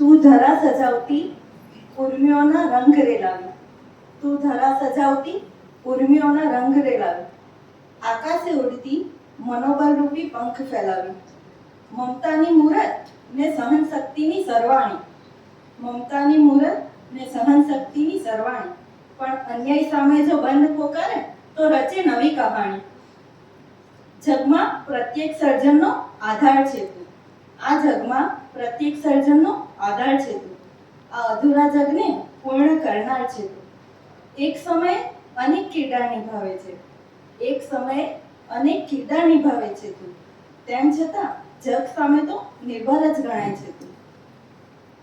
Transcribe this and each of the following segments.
તું ધરા સજાવતી ઉર્મિઓના રંગ રેલાવી તું ધરા સજાવતી ઉર્મિઓના રંગ રેલાવી આકાશે ઉડતી મનોબળ રૂપી પંખ ફેલાવી. મમતાની મૂરત ને સહન શક્તિની સરવાણી. મમતાની મૂરત ને સહન શક્તિની સરવાણી. પણ અન્યાય સામે જો બંધ પોકારે, તો રચે નવી કહાણી. જગમાં પ્રત્યેક સર્જનનો આધાર છે. આ જગમાં પ્રત્યેક સર્જનનો આધાર છે તું. આ અધૂરા જગને પૂર્ણ કરનાર છે તું. એક સમયે અનેક કિરદાર નિભાવે છે. એક સમયે અનેક કિરદાર નિભાવે છે તું. તેમ છતાં, જગ સામે તો નિર્ભર જ ગણાય છે તું.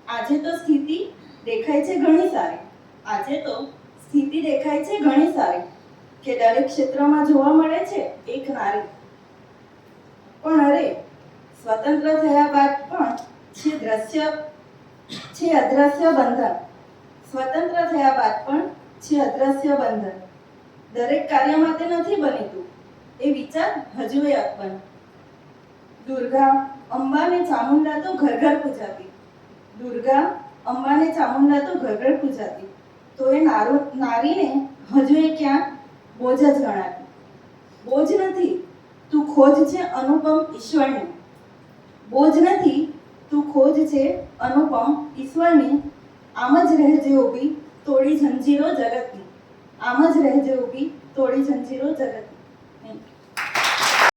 આજે તો સ્થિતિ દેખાય છે ઘણી સારી. આજે તો સ્થિતિ દેખાય છે ઘણી સારી. કે દરેક ક્ષેત્રમાં જોવા મળે છે એક નારી. પણ અરે સ્વતંત્ર થયા બાદ પણ છે દ્રશ્ય છે અદ્રશ્ય બંધન, સ્વતંત્ર થયા બાદ પણ છે અદ્રશ્ય બંધન દરેક કાર્ય માટે નથી બનીતું, એ વિચાર હજુ એ અકબંધ. દુર્ગા અંબાને ચામુંડા તો ઘર ઘર પૂજાતી. દુર્ગા અંબાને ચામુંડા તો ઘર ઘર પૂજાતી. તો એ નારું, નારીને હજુ એ ક્યાં? બોજ જ ગણાતી. બોજ નથી, તું ખોજ છે અનુપમ ઈશ્વરની. બોજ નથી, તું ખોજ છે, અનુપમ, ઈશ્વરની, આમ જ રહેજે ઊભી તોડી જંજીરો જગતની. આમ જ રહેજે ઊભી તોડી જંજીરો જગતની.